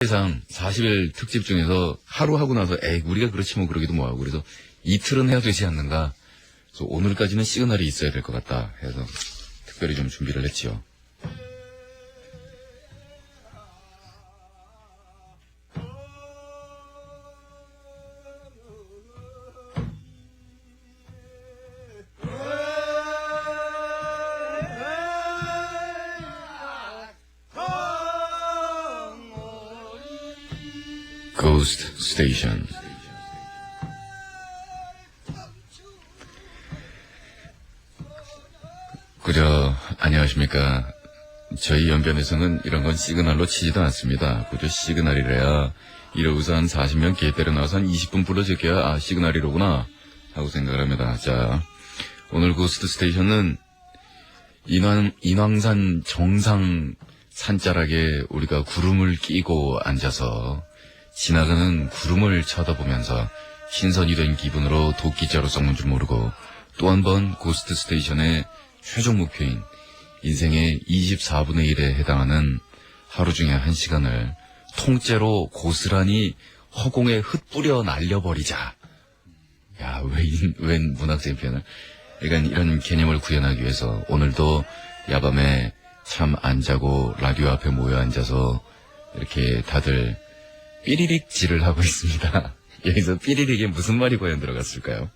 세상 40일 특집 중에서 하루 하고 나서 에이 우리가 그렇지 뭐 그러기도 뭐하고 그래서 이틀은 해야 되지 않는가. 그래서 오늘까지는 시그널이 있어야 될 것 같다 해서 특별히 좀 준비를 했지요 Ghost Station. 그저 안녕하십니까. 저희 연변에서는 이런 건 시그널로 치지도 않습니다. 그저 시그널이래야 이러고서 한 40명 개 때려 나와서 한 20분 불러제껴야 아 시그널이로구나. 하고 생각을 합니다. 자 오늘 고스트 스테이션은 인왕, 인왕산 정상 산자락에 우리가 구름을 끼고 앉아서 지나가는 구름을 쳐다보면서 신선이 된 기분으로 도끼자로 썩는 줄 모르고 또 한 번 고스트 스테이션의 최종 목표인 인생의 24분의 1에 해당하는 하루 중에 한 시간을 통째로 고스란히 허공에 흩뿌려 날려버리자. 야, 웬, 웬 문학적인 표현을. 그러니까 이런 개념을 구현하기 위해서 오늘도 야밤에 참 안 자고 라디오 앞에 모여 앉아서 이렇게 다들 삐리릭 질을 하고 있습니다. 여기서 삐리릭에 무슨 말이 과연 들어갔을까요?